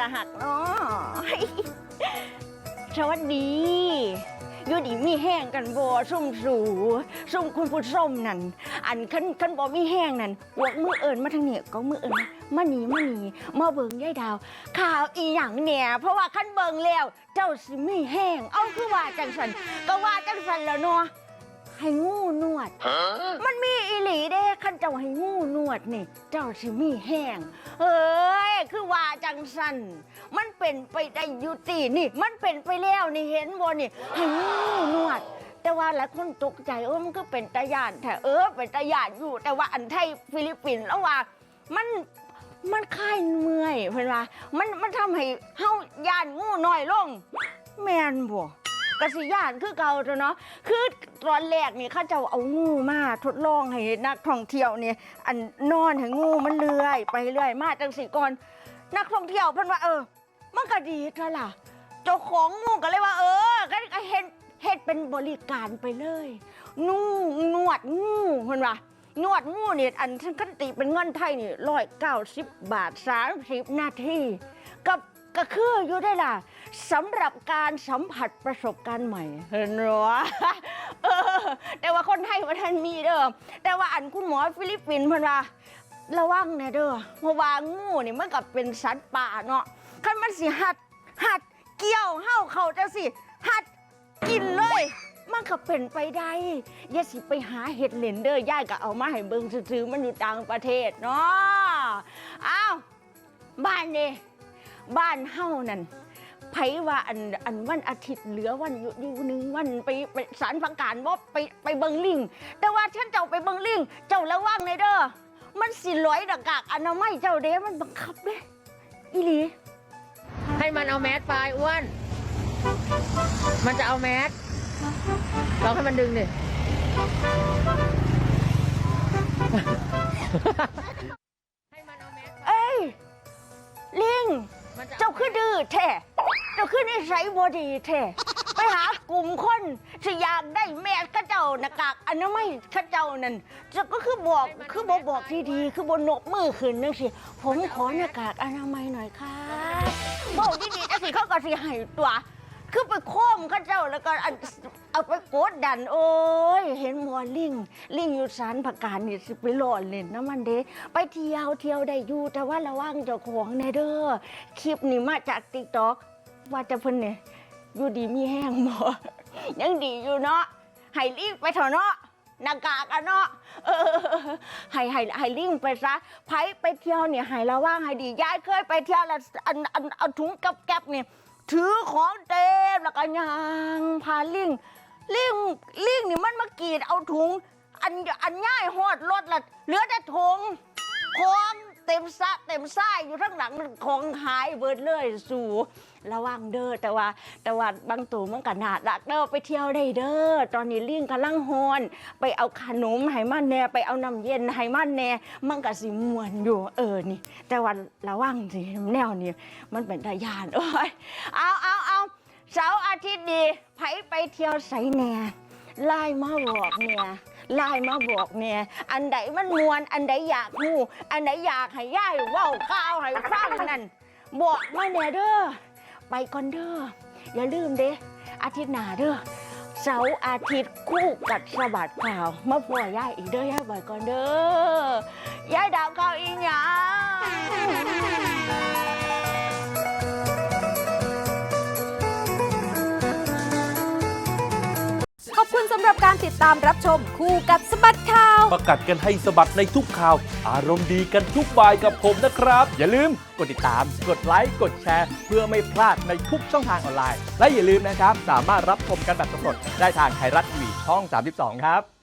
ตาหักเนาะสวัสดีอยู่ดีมีแห้งกันบ่ซุ่มสูซุ่มคุณผู้ชมนั่น อันคันคันบ่มีแห้งนั่นพวกมือเอิญมาทางนี้ก็มือเอิญมาหนีมาหนีมาเบิ่งยายดาว ข่าวอีหยังเนี่ย เพราะว่าคันเบิ่งแล้ว เจ้าสิมีแห้ง เอาคือว่าจังสันก็ว่าจังสันแล้วเนาะให้งูนวด มันมีอีหลีเด้คัน เจ้าให้งูนวดนี่ เจ้าสิมีแห้งเฮ้ยคือว่าจังสันมันเป็นไปได้อยุตินี่ มันเป็นไปแล้วนี่เห็นบ่นี่ให้งูนวด แต่ว่าหลายคนตกใจเออมันก็เป็นตะยานแต่เออเป็นตะยานอยู่ แต่ว่าอันไทยฟิลิปปินส์แล้วว่ามันมันคลายเมื่อยเพิ่นว่ามันมันทำให้เฮาย่านงูน้อยลง แม่นบ่ กสิยานคือเก่าจ้ะเนาะคือตอนแรกนี่เขาเจ้าเอางูมาทดลองให้นักท่องเที่ยวเนี่ยอันนอนให้งูมันเลื่อย ไปเรื่อยมาจังสิก่อนนักท่องเที่ยวเพิ่นว่าเออ มันก็ดีจ้ะล่ะเจ้าของงูก็เลยว่า เออก็เฮ็ดเฮ็ดเป็นบริการไปเลย นูนวดงูเพิ่นว่านวดงูเนี่ยอันฉันคันติเป็นเงินไทยนี่ร้อยเก้าสิบบาทสามสิบนาทีกับก็คืออยู่ได้ล่ะ สำหรับการสัมผัสประสบการณ์ใหม่เห็นหรอเออ แต่ว่าคนไทยว่าท่านมีเด้อแต่ว่าอันคุณหมอฟิลิปปินส์เพิ่นว่าระวังแน่เด้อเพราะว่างูนี่มันกับเป็นสัตว์ป่าเนาะคันมันสิหัดหัดเกี่ยวเห่าเขาจะสิหัดกินเลย มันก็เป็นไปได้อย่าสิไปหาเห็ดเหลนเด้อย่ายก็เอามาให้เบิ่งซื้อมันอยู่ต่างประเทศเนาะอ้าวบ้านนี่บ้านเฮานั่น ไผว่าอันอันวันอาทิตย์เหลือวันอยู่อยู่หนึ่งวันไปไปสารประกาศว่าไปไปเบิงลิง แต่ว่าฉันเจ้าไปเบิงลิง เจ้าระวังเลยเด้อมันสิลอยดากากอนามัยเจ้าเด้มันบังคับเด้อีหลีให้มันเอาแมสไปอ้วน มันจะเอาแมสลองให้มันดึงดิให้มันเอาแมสไปเอ้ยลิงมันจะเจ้าคือดื้อแท้ เจ้าคือนิสัยบอดีแท้ไปหากลุ่มคนที่อยากได้แม่ข้าเจ้าหน้ากากอนามัยข้าเจ้านั่นเจะก็คือบอกคือบอกบอกดีๆคือบนนกมือขึ้นนึงสิผมขอหน้ากากอนามัยหน่อยครับบอกดีๆจะสิเขาก็สิให้ตัว คือไปโค้มข้าเจ้าแล้วก็อันเอาไปกดดันโอ้ย เห็นหมอลิงลิงอยู่สารผักการนี่สิไปหล่อเล่นนะมันเด้ไปเที่ยวเที่ยวได้อยู่แต่ว่าระวังเจ้าของแน่เด้อคลิปนี้มาจากติ๊กต็อก ว่าจะเพิ่นเนี่ยอยู่ดีมีแห้งหมอ ยังดีอยู่เนาะให้รีบไปเถอะเนาะหน้ากากอะเนาะเออให้ให้ให้ลิงไปซะไผไปเที่ยวเนี่ยให้ระวังให้ดียายเคยไปเที่ยวแล้วอันอันเอาถุงกับแก๊บเนี่ยถือของเต็มแล้วก็ยางพาลิงลิงลิงนี่มันมากรีดเอาถุง อันอันง่ายหอดรถละเหลือแต่ถุงของ เต็มสะเต็มไส้อยู่ทั้งหลังของหายเบิดเลยสู่ระวังเด้อแต่ว่าแต่ว่าบางตัวมันก็น่ารักเด้อไปเที่ยวได้เด้อตอนนี้ลิงกำลังฮอนไปเอาขนมให้มันแน่ไปเอาน้ำเย็นให้มันแน่มันก็สิม่วนอยู่เออนี่ แต่ว่าระวังสิแนวนี้มันเป็นตายานโอ้ยเอาเอาเอาเสาร์อาทิตย์ดีไผไปเที่ยวไสแน่ไล่มาบอกเนี่ย ไล่มาบอกเนี่ยอันใดมันมวน อันใดอยากหูอันใดอยากให้ย่ายเว้าข้าวให้ฟังนั่นบอกมาเนี่ยเด้อไปก่อนเด้ออย่าลืมเด้อาทิตย์หน้าเด้อเสาร์อาทิตย์คู่กัดสะบัดข่าว มาป่วยย่ายอีกเด้อย่ายบ่อยก่อนเด้อยายดาวข่าวอีหยัง รับการติดตามรับชมคู่กับสบัดข่าว ประกัดกันให้สะบัดในทุกข่าว อารมณ์ดีกันทุกบายกับผมนะครับ อย่าลืมกดติดตาม กดไลค์ กดแชร์ เพื่อไม่พลาดในทุกช่องทางออนไลน์ และอย่าลืมนะครับ สามารถรับชมกันแบบสดๆได้ทางไทยรัฐทีวีช่อง 32 ครับ